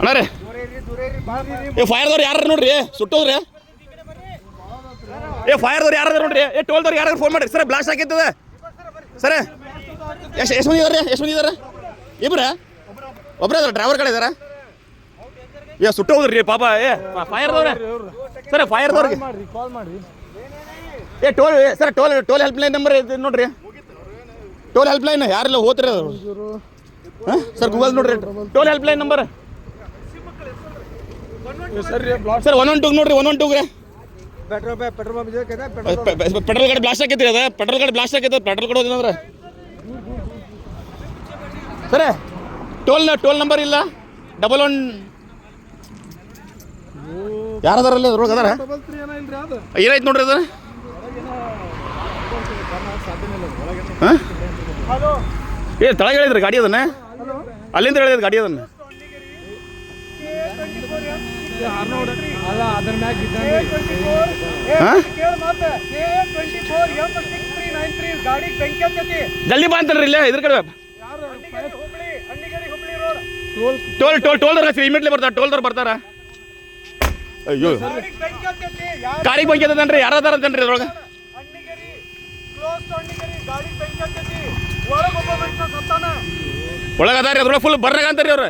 ಅಣ್ಣ ರೀ. ಏ ಫೈರ್ದವ್ರು ಯಾರು ನೋಡ್ರಿ? ಸುಟ್ಟೋದ್ರಿ ಏ ಫೈರ್ದವ್ರು ಯಾರು ನೋಡ್ರಿ? ಏ ಟೋಲ್ದವ್ರು ಯಾರು ಫೋನ್ ಮಾಡಿ? ಸರ್ ಬ್ಲಾಸ್ಟ್ ಹಾಕಿತ್ತದೆ ಸರ್, ಎಷ್ಟು ಎಷ್ಟು ಮಂದಿ ಇದಾರೆ ಎಷ್ಟು ಮಂದಿ ಇದಾರೆ? ಇಬ್ರ? ಒಬ್ಬರೇ ಅದ್ರ ಡ್ರೈವರ್ ಕಡೆ ಇದಾರ? ಏ ಸುಟ್ಟೋದ್ರಿ ಪಾಪ, ಏ ಫೈರ್ದವ್ರೆ ಸರ್ ಫೈರ್ದವ್ರಿಗೆ ಮಾಡ್ರಿ ಕಾಲ್ ಮಾಡ್ರಿ ಏ toll sir toll toll helpline number ಇದೆ ನೋಡ್ರಿ. ಟೋಲ್ ಹೆಲ್ಪ್ ಲೈನ್ ಯಾರೆಲ್ಲ ಹೋತ್ರಿ ಸರ್ ಗೂಗಲ್ ನೋಡ್ರಿ. Toll helpline number sir one one ಟೂಗ್ ನೋಡ್ರಿ ಒನ್ ಒನ್ ಟೂಗ್ರೆ ಪೆಟ್ರೋಲ್ ಪೆಟ್ರೋಲ್ ಗಾಡಿ ಬ್ಲಾಸ್ಟ್ ಆಕೈತಿ ಅದ. ಪೆಟ್ರೋಲ್ ಗಾಡಿ ಬ್ಲಾಸ್ಟ್ ಆಕೈತಿ ಪೆಟ್ರೋಲ್ ಹೋದ್ರೆ ಸರ್ ಟೋಲ್ ಟೋಲ್ ನಂಬರ್ ಇಲ್ಲ. ಡಬಲ್ ಒನ್ ಯಾರದಾರಲ್ಲಿ ಅದ್ರೊಳಗೆ ಅದಾರ? ಏನಾಯ್ತು ನೋಡ್ರಿ ಅದು? ಹಾಂ? ಏ ತಳಗೆ ಹೇಳಿದ್ರಿ ಗಾಡಿ ಅದನ್ನ. ಅಲ್ಲಿಂದ ಹೇಳಿದ್ರೆ ಗಾಡಿ ಅದನ್ನ. ಜಲ್ದಿ ಬಾ ಅಂತಲ್ರಿ ಇಲ್ಲೇ ಇದ್ರ ಕಡೆ toll Hubli Halligeri Hubli road. Toll toll ಟೋಲ್ದವ್ರ immediately ಬರ್ತಾರ ಟೋಲ್ದವ್ರು ಬರ್ತಾರ. ಅಯ್ಯೋ. ಗಾಡಿಗೆ ಬೆಂಕಿ ಹತ್ತೈತಿ ಯಾರು? ಅದಾರ ಅಂತನ್ರಿ ಅದ್ರೊಳಗೆ? ಹಣ್ಣಿಗೇರಿ ಕ್ಲೋಸ್ ಟು ಹಣ್ಣಿಗೇರಿ ಗಾಡಿಗೆ ಬೆಂಕಿ ಹತ್ತೈತಿ. ಒಳಗೆ ಒಬ್ಬ ಮನುಷ್ಯ ಸತ್ತಾನ. ಒಳಗೆ ಅದಾರಿ ಅದ್ರೊಳಗೆ ಫುಲ್ ಬರ್ನಾಗ ಅಂತಾರ್ರಿ ಅವ್ರು.